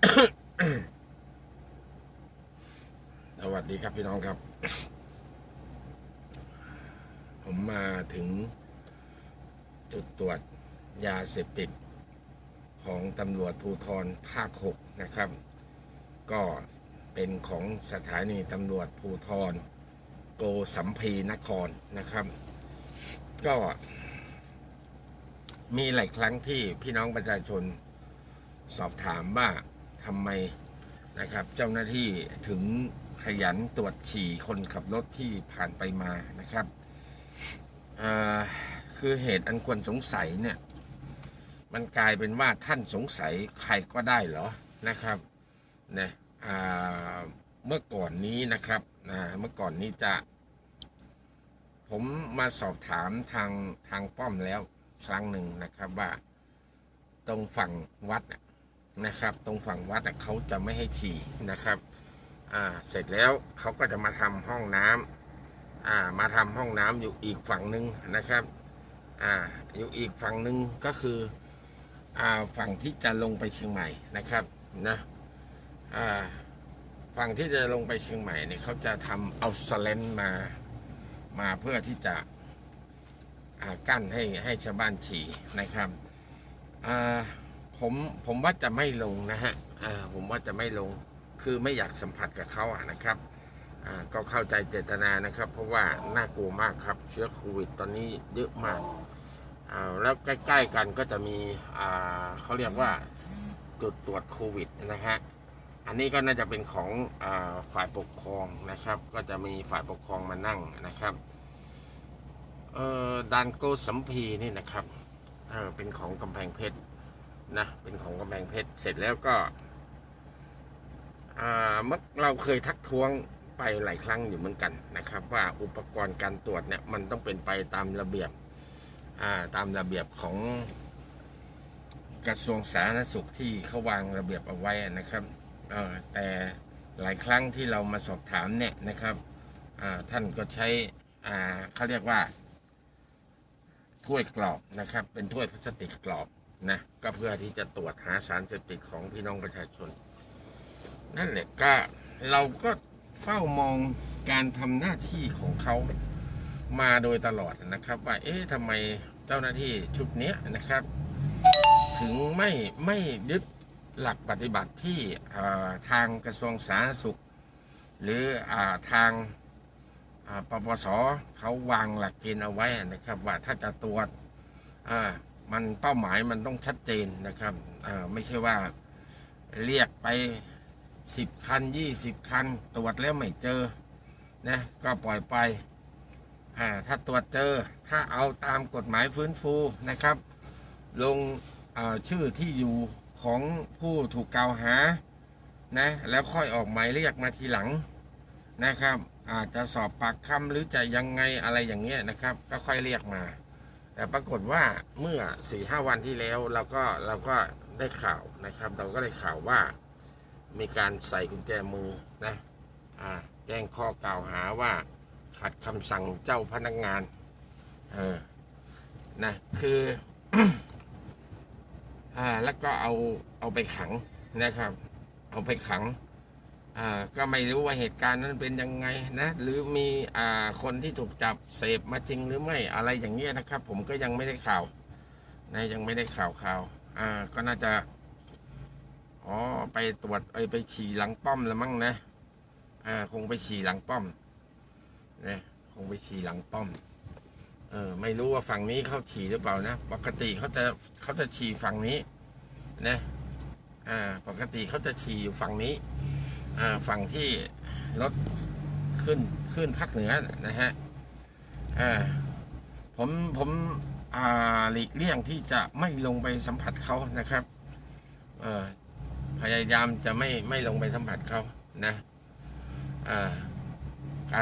สวัสดีครับพี่น้องครับ ผมมาถึงจุดตรวจยาเสพติด ของตำรวจภูธรภาค6นะครับ ก็เป็นของสถานีตำรวจภูธรโกสัมพีนครนะครับ ก็มีหลายครั้งที่พี่น้องประชาชนสอบถามว่า ทำไมนะครับ เจ้าหน้าที่ถึงขยันตรวจฉี่คนขับรถที่ผ่านไปมานะครับอ่าคือเหตุอันควรสงสัยเนี่ย มันกลายเป็นว่าท่านสงสัยใครก็ได้เหรอนะครับเนี่ยอ่าเมื่อก่อนนี้นะครับเมื่อก่อนนี้จะ ผมมาสอบถามทางทางป้อมแล้วครั้งหนึ่งนะครับว่า ตรงฝั่งวัด นะครับ ตรงฝั่งวัดเขาจะไม่ให้ฉี่นะครับอ่าเสร็จแล้วเขาก็จะมาทำห้องน้ำอ่ามาทำห้องน้ำอยู่อีกฝั่งหนึ่งนะครับอ่าอยู่อีกฝั่งหนึ่งก็คืออ่าฝั่งที่จะลงไปเชียงใหม่นะครับนะอ่าฝั่งที่จะลงไปเชียงใหม่เนี่ยเขาจะทำเอาสเลนมามาเพื่อที่จะอ่ากั้นให้ให้ชาวบ้านฉี่นะครับอ่า ผมผมว่าจะไม่ลงนะฮะอ่าผมว่าจะไม่ลงคือไม่อยากสัมผัสกับเขาอะนะครับอ่าก็เข้าใจเจตนานะครับ เพราะว่าน่ากลัวมากครับเชื้อโควิดตอนนี้เยอะมากอ่าแล้วใกล้ ๆ กันก็จะมีอ่าเขาเรียกว่าจุดตรวจโควิดนะฮะอันนี้ก็น่าจะเป็นของอาฝ่ายปกครองนะครับ ก็จะมีฝ่ายปกครองมานั่งนะครับเอ่อดานโกสัมพีนี่นะครับเออเป็นของกำแพงเพชร นะเป็นของกำแพงเพชรเสร็จแล้วก็เมื่อเราเคยทักท้วงไปหลายครั้งอยู่เหมือนกันนะครับ ว่าอุปกรณ์การตรวจเนี่ยมันต้องเป็นไปตามระเบียบตามระเบียบของกระทรวงสาธารณสุขที่เขาวางระเบียบเอาไว้นะครับแต่หลายครั้งที่เรามาสอบถามเนี่ยนะครับท่านก็ใช้เขาเรียกว่าถ้วยกรอบนะครับ เป็นถ้วยพลาสติกกรอบ นะก็เพื่อที่จะตรวจหาสารเสพติดของพี่น้องประชาชน นั่นแหละก็เราก็เฝ้ามองการทำหน้าที่ของเขามาโดยตลอดนะครับ ว่าเอ๊ะทำไมเจ้าหน้าที่ชุดนี้นะครับ ถึงไม่ไม่ยึดหลักปฏิบัติที่ทางกระทรวงสาธารณสุข หรืออทางปปสเขาวางหลักเกณฑ์เอาไว้นะครับ ว่าถ้าจะตรวจ มันเป้าหมายมันต้องชัดเจนนะครับไม่ใช่ว่าเรียกไปสิบคันยี่สิบคัน ตรวจแล้วไม่เจอนะก็ปล่อยไปถ้าตรวจเจอถ้าเอาตามกฎหมายฟื้นฟูนะครับ ลงชื่อที่อยู่ของผู้ถูกกล่าวหานะแล้วค่อยออกหมายเรียกมาทีหลังนะครับ อาจจะสอบปากคำหรือจะยังไงอะไรอย่างเงี้ยนะครับ ก็ค่อยเรียกมา แต่ปรากฏว่าเมื่อสี่ห้าวันที่แล้วเราก็เราก็ได้ข่าวนะครับ เราก็ได้ข่าวว่ามีการใส่กุญแจมือนะอ่าแจ้งข้อกล่าวหาว่าขัดคำสั่งเจ้าพนักงานเออนะคืออ่าแล้วก็เอาเอาไปขังนะครับ เอาไปขัง อ่าก็ไม่รู้ว่าเหตุการณ์นั้นเป็นยังไงนะ หรือมีอ่าคนที่ถูกจับเสพมาจริงหรือไม่อะไรอย่างเงี้ยนะครับ ผมก็ยังไม่ได้ข่าวนะยังไม่ได้ข่าวข่าวอ่าก็น่าจะอ๋อไปตรวจไอไปฉี่หลังป้อมแล้วมั้งนะอ่าคงไปฉี่หลังป้อมนะคงไปฉี่หลังป้อมเออไม่รู้ว่าฝั่งนี้เขาฉี่หรือเปล่านะปกติเขาจะเขาจะฉี่ฝั่งนี้นะอ่าปกติเขาจะฉี่อยู่ฝั่งนี้ ฝั่งที่รถขึ้นขึ้นภาคเหนือนะฮะผมผมอาหลีกเลี่ยงที่จะไม่ลงไปสัมผัสเขานะครับพยายามจะไม่ไม่ลงไปสัมผัสเขานะ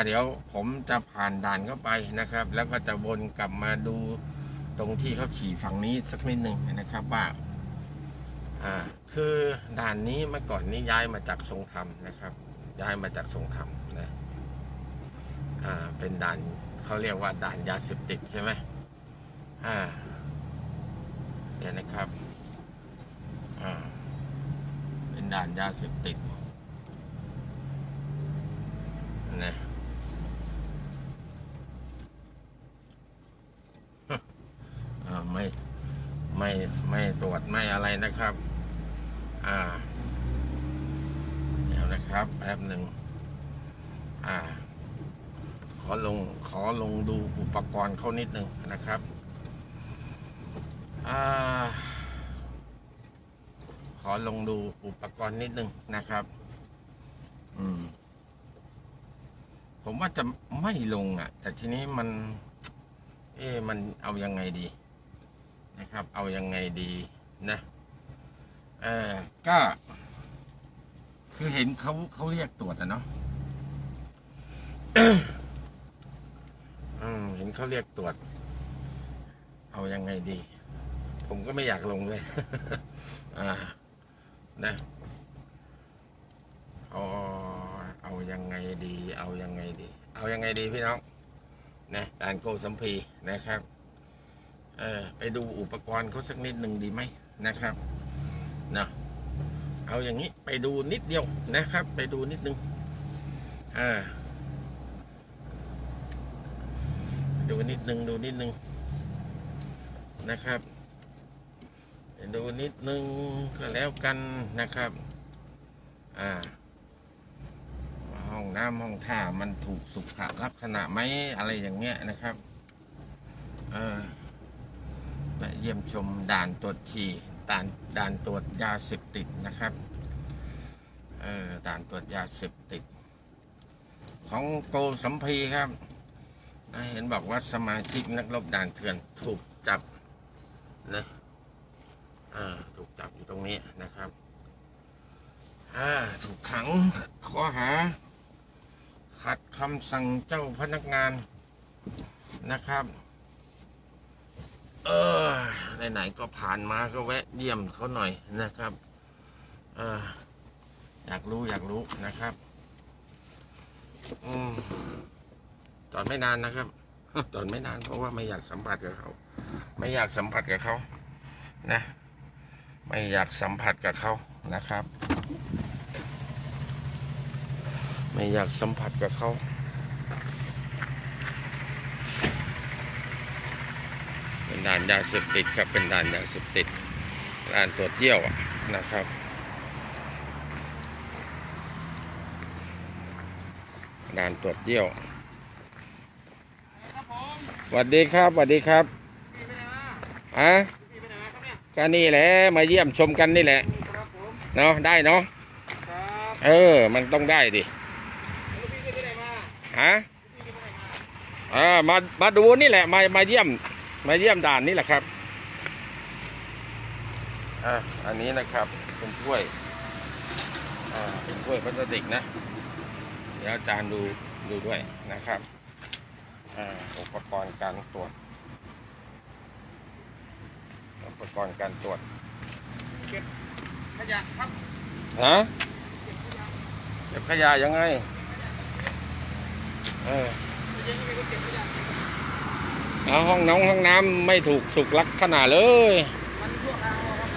เดี๋ยวผมจะผ่านด่านเข้าไปนะครับ แล้วก็จะวนกลับมาดูตรงที่เขาฉี่ฝั่งนี้สักนิดหนึ่งนะครับว่าอ่า คือด่านนี้เมื่อก่อนนี้ย้ายมาจากทรงธรรมนะครับ ย้ายมาจากทรงธรรมนะอ่าเป็นด่านเขาเรียกว่าด่านยาเสพติดใช่ไหมอ่าเนี่ยนะครับอ่าเป็นด่านยาเสพติดนะอ่าไม่ไม่ไม่ตรวจไม่อะไรนะครับ อ่าเดี๋ยวนะครับแป๊บหนึ่งอ่า ขอลงขอลงดูอุปกรณ์เขานิดหนึ่งนะครับอ่าขอลงดูอุปกรณ์นิดหนึ่งนะครับ อืม ผมว่าจะไม่ลงอะ แต่ทีนี้มัน เอ๊มันเอายังไงดี นะครับ เอายังไงดีนะ เออก็ คือเห็นเขาเขาเรียกตรวจอะเนาะอืมเห็นเขาเรียกตรวจ เอายังไงดี ผมก็ไม่อยากลงเลย อ่า นะเอาเอายังไงดี เอายังไงดี เอายังไงดีพี่น้อง นะด่านโกสัมพีนะครับ เออไปดูอุปกรณ์เขาสักนิดหนึ่งดีไหมนะครับ นะเอาอย่างนี้ไปดูนิดเดียวนะครับ ไปดูนิดนึงอ่าดูนิดนึงดูนิดนึงนะครับดูนิดนึงก็แล้วกันนะครับอ่าห้องน้ำห้องท่ามันถูกสุขลักษณะไหมอะไรอย่างเงี้ยนะครับเออเยี่ยมชมด่านตรวจฉี่ ด่านด่านตรวจยาเสพติดนะครับ เออด่านตรวจยาเสพติด ของโกสัมพีครับเห็นบอกว่าสมาชิกนักรบด่านเถื่อนถูกจับนะเออถูกจับอยู่ตรงนี้นะครับถูกขังข้อหา ขัดคำสั่งเจ้าพนักงานนะครับ เออ ไหนๆก็ผ่านมาก็แวะเยี่ยมเขาหน่อยนะครับเอออยากรู้อยากรู้นะครับอืมตอนไม่นานนะครับตอนไม่นานเพราะว่าไม่อยากสัมผัสกับเขา ไม่อยากสัมผัสกับเขานะ ไม่อยากสัมผัสกับเขานะครับ ไม่อยากสัมผัสกับเขา เป็นด่านยาเสพติดครับเป็นด่านยาเสพติดด่านตรวจเยี่ยวอะนะครับด่านตรวจเยี่ยวสวัสดีครับสวัสดีครับอะก็นี่แหละมาเยี่ยมชมกันนี่แหละเนาะได้เนาะเออ มันต้องได้ดิฮะอ่ามามาดูนี่แหละมามาเยี่ยม มาเยี่ยมด่านนี่แหละครับ อ่าอันนี้นะครับเป็นถ้วย อ่าเป็นถ้วยพลาสติกนะ เดี๋ยวอาจารย์ดูดูด้วยนะครับ อ่าอุปกรณ์การตรวจ อุปกรณ์การตรวจขยะครับฮะเก็บขยะยังไง เออ เอาห้องน้องห้องน้ำไม่ถูกสุกลักษณะเลยมันชั่วคราวครับ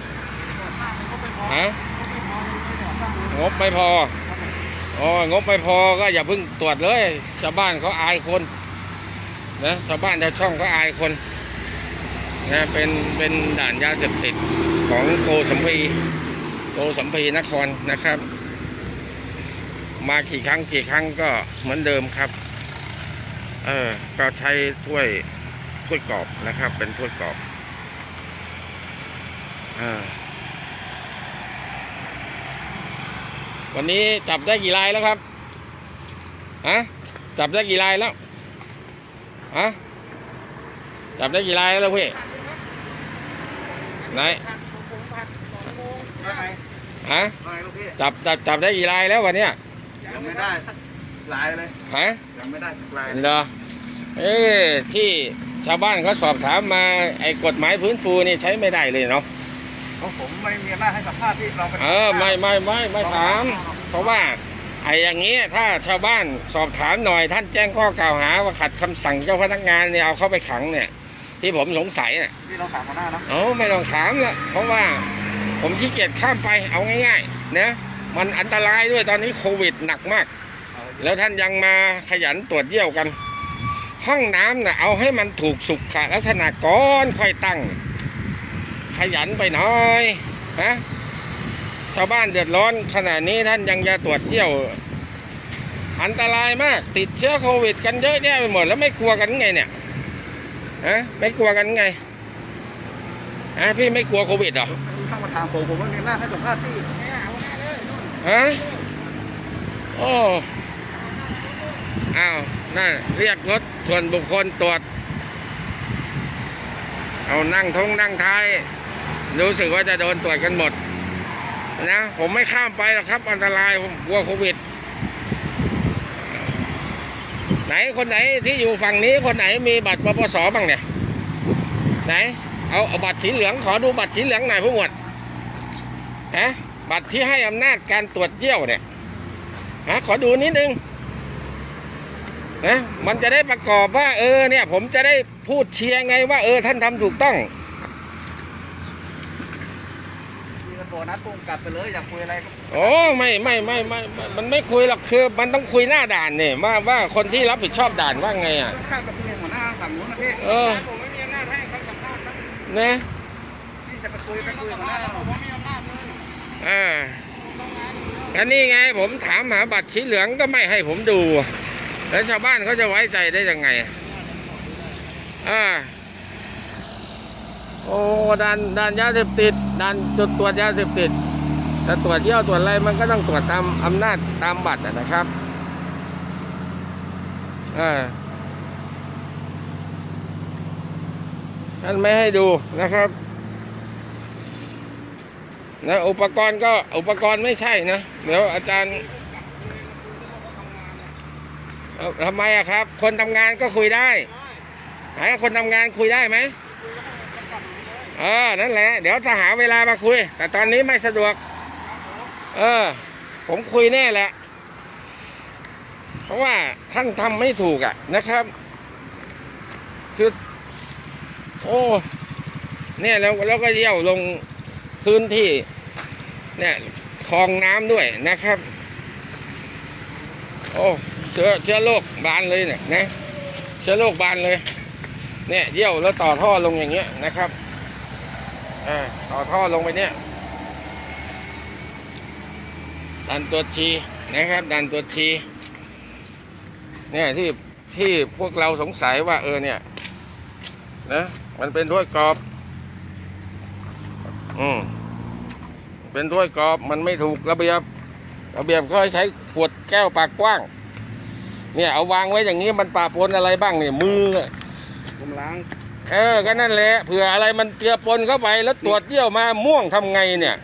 ก่อสร้างมันก็ไม่พอฮะก็ไม่พอเลยไม่งบไม่พอได้ก่อสร้างอ๋องบไม่พอก็อย่าเพิ่งตรวจเลยชาวบ้านเขาอายคนนะชาวบ้านชาวช่องเขาอายคนนะเป็นเป็นด่านยาเสพติดของโกสัมพีโกสัมพีนครนะครับ มากี่ครั้งกี่ครั้งก็เหมือนเดิมครับ เออก็ใช้ถ้วย ถ้วยกรอบนะครับ เป็นถ้วยกรอบอ่าวันนี้จับได้กี่ลายแล้วครับฮะจับได้กี่ลายแล้วฮะจับได้กี่ลายแล้วพี่ไหนผัดผมผัดสองโมงได้ฮะอะไรลูกพี่จับจับจับได้กี่ลายแล้ววันเนี้ยยังไม่ได้สักลายเลยฮะยังไม่ได้สักลายเหรอเอ้ที่ ชาวบ้านเขาสอบถามมาไอ้กฎหมายพื้นฟูนี่ใช้ไม่ได้เลยเนาะเพราะผมไม่มีอำนาจให้สัมภาษณ์ที่เราเป็นเออไม่ไม่ไม่ไม่ถาม เพราะว่าไอ้อย่างนี้ถ้าชาวบ้านสอบถามหน่อยท่านแจ้งข้อกล่าวหาว่าขัดคำสั่งเจ้าพนักงานเนี่ยเอาเข้าไปขังเนี่ย ที่ผมสงสัยเนี่ยที่เราถามมาหน้านะโอ้ไม่ต้องถามละเพราะว่าผมขี้เกียจข้ามไปเอาง่ายๆนะมันอันตรายด้วยตอนนี้โควิดหนักมาก แล้วท่านยังมาขยันตรวจเยี่ยวกัน ห้องน้ำนะเอาให้มันถูกสุขลักษณะก่อนค่อยตั้ง ขยันไปหน่อยนะชาวบ้านเดือดร้อนขณะนี้ท่านยังจะตรวจเยี่ยว อันตรายมาก ติดเชื้อโควิด กันเยอะแยะไปหมดแล้วไม่กลัวกันไงเนี่ยฮะไม่กลัวกันไงฮะพี่ไม่กลัวโควิดเหรอเข้ามาถามผมผมไม่มีหน้าให้สัมภาษณ์พี่ฮะโอ้อ้าว นั่นเรียกรถส่วนบุคคลตรวจ เอานั่งท้องนั่งท้าย รู้สึกว่าจะโดนตรวจกันหมด นะ ผมไม่ข้ามไปหรอกครับ อันตรายผมกลัวโควิด ไหนคนไหนที่อยู่ฝั่งนี้คนไหนมีบัตรปปสบ้างเนี่ย ไหน เอาเอาบัตรสีเหลืองขอดูบัตรสีเหลืองหน่อยผู้หมวดฮะบัตรที่ให้อำนาจการตรวจเยี่ยวเนี่ยฮะขอดูนิดนึง นะมันจะได้ประกอบว่า เออเนี่ย ผมจะได้พูดเชียร์ไงว่า เออท่านทำถูกต้องมีกระโปรงนัดปุ่มกลับไปเลยอยากคุยอะไรก็โอ้ไม่ไม่ไม่ไม่ไม่มันไม่คุยหรอกคือ มันต้องคุยหน้าด่านเนี่ยว่าว่าคนที่รับผิดชอบด่านว่าไงอะก็ข้ามกับคุยหัวหน้าฝั่งนู้นนะพี่เออ ผมไม่มีอำนาจให้เขาสัมภาษณ์ครับนะพี่จะไปคุยไปคุยกับหัวหน้าผมไม่มีอำนาจเลยอ่าอันนี้ไง ผมถามหาบัตรสีเหลืองก็ไม่ให้ผมดู แล้วชาวบ้านเขาจะไว้ใจได้ยังไงอ่าโอ้ด่านด่านยาเสพติดด่านจุดตรวจยาเสพติดแต่ตรวจเยี่ยวตรวจอะไรมันก็ต้องตรวจตามอำนาจตามบัตรนะครับอ่าท่านไม่ให้ดูนะครับนะอุปกรณ์ก็อุปกรณ์ไม่ใช่นะ เดี๋ยวอาจารย์ ทำไมอะครับ คนทำงานก็คุยได้ไหนคนทำงานคุยได้ไหมเออ นั่นแหละ เดี๋ยวจะหาเวลามาคุย แต่ตอนนี้ไม่สะดวก เออ ผมคุยแน่แหละ เพราะว่าท่านทำไม่ถูกอะนะครับ คือ โอ้เนี่ยแล้วแล้วก็เยี่ยวลงพื้นที่ เนี่ยคลองน้ำด้วยนะครับ โอ้ เชื้อเชื้อโรคบานเลยเนี่ยนะเชื้อโรคบานเลย เนี่ยเยี่ยวแล้วต่อท่อลงอย่างเงี้ยนะครับอ่าต่อท่อลงไปเนี่ย ดันตัวชีนะครับ ดันตัวชีเนี่ยที่ที่พวกเราสงสัยว่าเออเนี่ยนะมันเป็นถ้วยกรอบ อืมเป็นถ้วยกรอบมันไม่ถูกระเบียบระเบียบเขาให้ใช้ขวดแก้วปากกว้าง เนี่ยเอาวางไว้อย่างนี้มันปะปนอะไรบ้างเนี่ยมือ ผมล้างเออก็นั่นแหละเผื่ออะไรมันเจือปนเข้าไปแล้วตรวจเยี่ยวมาม่วงทำไงเนี่ย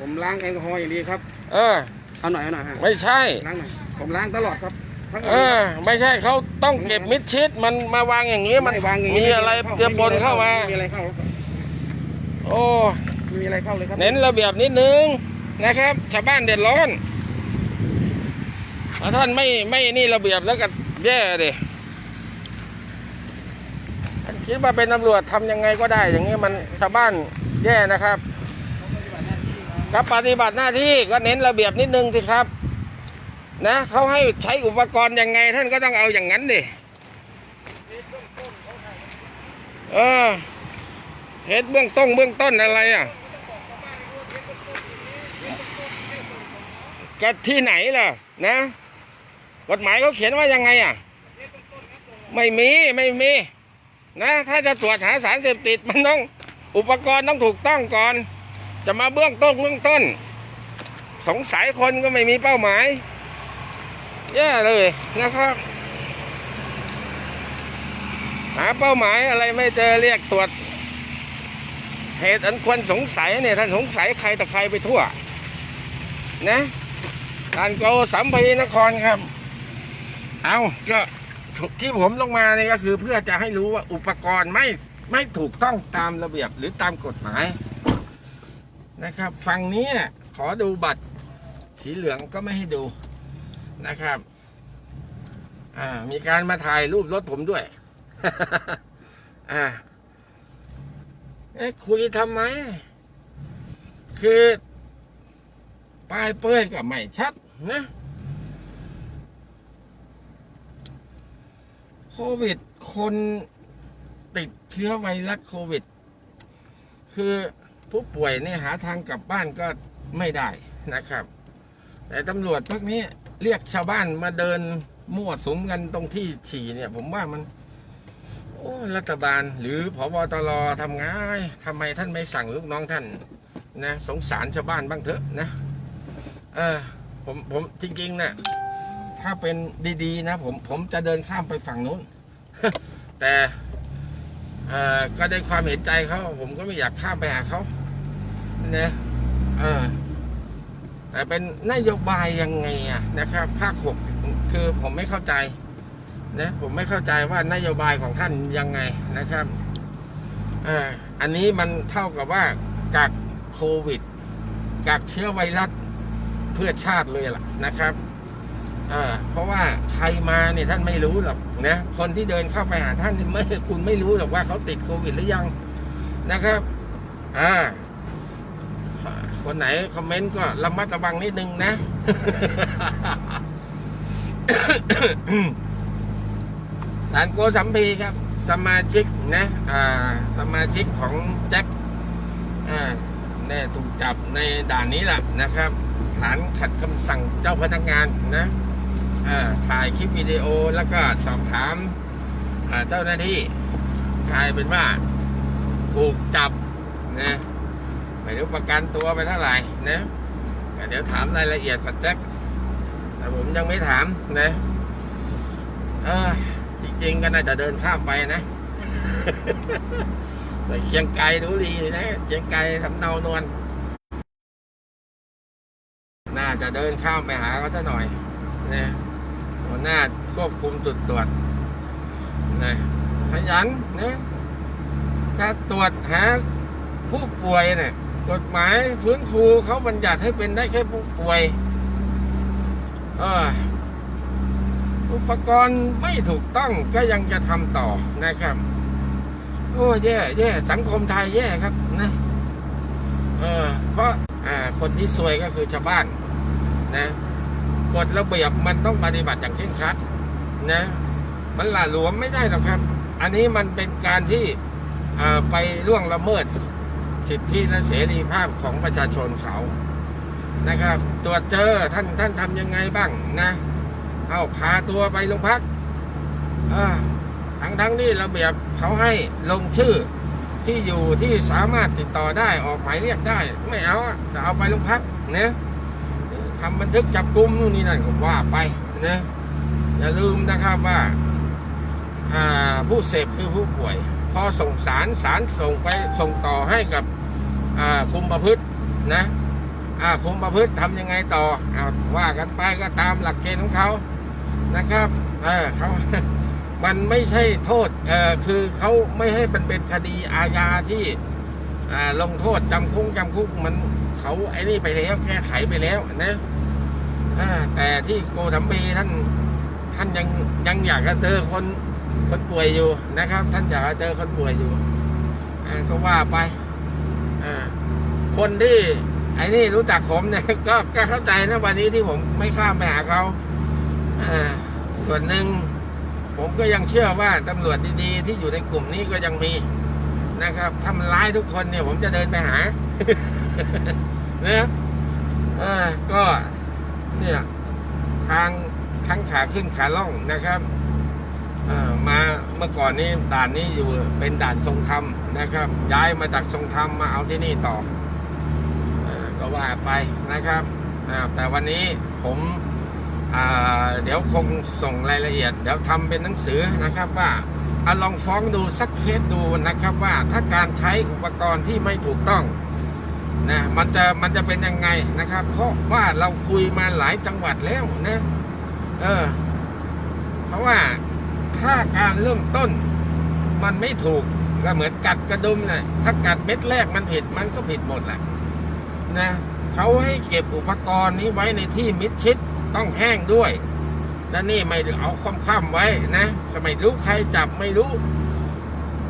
ผมล้างแอลกอฮอล์อย่างดีครับเออ เอาหน่อยเอาหน่อยฮะไม่ใช่ ล้างหน่อยผมล้างตลอดครับทั้งเออไม่ใช่เขาต้องเก็บมิดชิดมันมาวางอย่างนี้มันไวางย่างมีอะไรเจือปนเข้ามามีอะไรเข้าโอ้ไม่มีอะไรเข้าเลยครับเน้นระเบียบนิดนึงนะครับชาวบ้านเดือดร้อนถ้า ท่านไม่ไม่นี่ระเบียบแล้วก็แย่ดิท่านคิดว่าเป็นตำรวจทำยังไงก็ได้ อย่างนี้มันชาวบ้านแย่นะครับกับปฏิบัติหน้าที่ก็เน้นระเบียบนิดนึงสิครับ นะเขาให้ใช้อุปกรณ์ยังไง ท่านก็ต้องเอาอย่างนั้นดิเออเฮ็ดเบื้องต้นเบื้องต้นอะไรอะก็ที่ไหนล่ะนะ กฎหมายเขาเขียนว่ายังไงอะ ไม่มีไม่มี นะ ถ้าจะตรวจหาสารเสพติดมันต้องอุปกรณ์ต้องถูกต้องก่อน จะมาเบื้องต้นเบื้องต้น สงสัยคนก็ไม่มีเป้าหมายแย่เลยนะครับ หาเป้าหมายอะไรไม่เจอเรียกตรวจ เหตุอันควรสงสัยเนี่ยท่านสงสัยใครแต่ใครไปทั่ว นะการโกสัมพีนครครับ เอาก็ที่ผมลงมาเนี่ยก็คือเพื่อจะให้รู้ว่าอุปกรณ์ไม่ไม่ถูกต้องตามระเบียบหรือตามกฎหมายนะครับ ฝั่งนี้ขอดูบัตรสีเหลืองก็ไม่ให้ดูนะครับ อ่า มีการมาถ่ายรูปรถผมด้วย อ่าเอ๊ะคุยทำไม คือปลายเป้ยกับไม่ชัดนะ ควิด คนติดเชื้อไวรัสโควิด คือผู้ป่วยเนี่ยหาทางกลับบ้านก็ไม่ได้นะครับ แต่ตำรวจพวกนี้เรียกชาวบ้านมาเดินมั่วสุมกันตรงที่ฉี่เนี่ย ผมว่ามัน โอ้รัฐบาล หรือพบตรทำไงทำไมท่านไม่สั่งลูกน้องท่านนะสงสารชาวบ้านบ้างเถอะนะ เออผมผมจริงๆนะ ถ้าเป็นดีๆ นะ ผมผมจะเดินข้ามไปฝั่งนู้น แต่ก็ได้ความเห็นใจเขาผมก็ไม่อยากข้ามไปหาเขานะเออแต่เป็นนโยบายยังไงอะนะครับ ภาคหกคือผมไม่เข้าใจนะผมไม่เข้าใจว่านโยบายของท่านยังไงนะครับอ่าอันนี้มันเท่ากับว่ากักโควิดกักเชื้อไวรัสเพื่อชาติเลยล่ะนะครับ เพราะว่าใครมาเนี่ยท่านไม่รู้หรอกนะคนที่เดินเข้าไปหาท่านไม่คุณไม่รู้หรอกว่าเขาติดโควิดหรือยังนะครับ อ่า คนไหนคอมเมนต์ก็ระมัดระวังนิดนึงนะด่านโกสัมพีครับ สมาชิกนะ อ่า สมาชิกของแจ็คอ่าเนี่ยถูกจับในด่านนี้แหละนะครับ ฐานขัดคำสั่งเจ้าพนักงานนะ ถ่ายคลิปวิดีโอแล้วก็สอบถามเจ้าหน้าที่กลายเป็นว่าถูกจับนะไม่รู้ประกันตัวไปเท่าไหร่นะแต่เดี๋ยวถามรายละเอียดกับแจ็คแต่ผมยังไม่ถามนะเออจริงๆก็น่าจะเดินข้ามไปนะแต่เชียงไกลดูดีนะเชียงไกลทำเนานวลน่าจะเดินข้ามไปหาเขาซะหน่อยนะ หัวหน้าควบคุมจุดตรวจนะขยันนะถ้าตรวจหาผู้ป่วยเนี่ยกฎหมายฟื้นฟูเขาบัญญัติให้เป็นได้แค่ผู้ป่วยเอออุปกรณ์ไม่ถูกต้องก็ยังจะทำต่อนะครับ โอ้แย่แย่สังคมไทยแย่ครับนะเออเพราะอ่าคนที่ซวยก็คือชาวบ้านนะ กฎระเบียบมันต้องปฏิบัติอย่างเคร่งครัดนะมันหละหลวมไม่ได้หรอกครับ อันนี้มันเป็นการที่ไปล่วงละเมิดสิทธิและเสรีภาพของประชาชนเขานะครับ ตรวจเจอท่านท่านทำยังไงบ้างนะ เอาพาตัวไปโรงพักทั้งทั้งๆที่ระเบียบเขาให้ลงชื่อที่อยู่ที่สามารถติดต่อได้ออกหมายเรียกได้ ไม่เอาอะเอาไปโรงพักเนี่ย ทำบันทึกจับกุมนู่นนี่นั่นก็ว่าไปนะอย่าลืมนะครับว่าผู้เสพคือผู้ป่วย พอส่งสารสารส่งไปส่งต่อให้กับคุมประพฤตินะคุมประพฤติทำยังไงต่ออว่ากันไปก็ตามหลักเกณฑ์ของเขานะครับเออเขามันไม่ใช่โทษเออคือเขาไม่ให้มันเป็นคดีอาญาที่ ลงโทษจำคุกจำคุกมันเขาไอ้นี่ไปแล้วแก้ไขไปแล้วนะแต่ที่โกทัมปีท่านท่านยังยังอยากจะเจอคนคนป่วยอยู่นะครับ ท่านอยากจะเจอคนป่วยอยู่ก็ว่าไปคนที่ไอ้นี่รู้จักผมเนี่ยก็ก็เข้าใจนะวันนี้ที่ผมไม่ข้ามไปหาเขาส่วนหนึ่งผมก็ยังเชื่อว่าตำรวจดีๆ ที่อยู่ในกลุ่มนี้ก็ยังมี นะครับทำร้ายทุกคนเนี่ย ผมจะเดินไปหานะอ่าก็เนี่ยทางทั้งขาขึ้นขาล่องนะครับมาเมื่อก่อนนี้ด่านนี้อยู่เป็นด่านทรงธรรมนะครับ ย้ายมาจากทรงธรรมมาเอาที่นี่ต่ออก็ว่าไปนะครับแต่วันนี้ผมเดี๋ยวคงส่งรายละเอียด เดี๋ยวทำเป็นหนังสือนะครับว่า อลองฟ้องดูสักเคสดูนะครับว่าถ้าการใช้อุปกรณ์ที่ไม่ถูกต้องนะมันจะมันจะเป็นยังไงนะครับ เพราะว่าเราคุยมาหลายจังหวัดแล้วนะเออ เพราะว่าถ้าการเริ่มต้นมันไม่ถูกก็เหมือนกัดกระดุมนะถ้ากัดเม็ดแรกมันผิดมันก็ผิดหมดแหละนะเขาให้เก็บอุปกรณ์นี้ไว้ในที่มิดชิดต้องแห้งด้วย แล้วนี่ไม่เอาค่ำๆไว้นะก็ไม่รู้ใครจับไม่รู้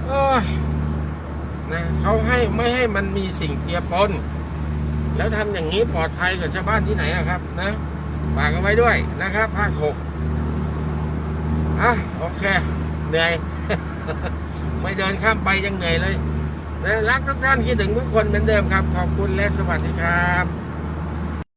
โอ้ยนะเขาให้ไม่ให้มันมีสิ่งเกียปนแล้วทำอย่างนี้ปลอดภัยกับชาวบ้านที่ไหนครับ นะฝากกันไว้ด้วยนะครับภาคหกอะโอเคเหนื่อยไม่เดินข้ามไปยังเหนื่อยเลยนะรักทุกท่านคิดถึงทุกคนเหมือนเดิมครับ ขอบคุณและสวัสดีครับ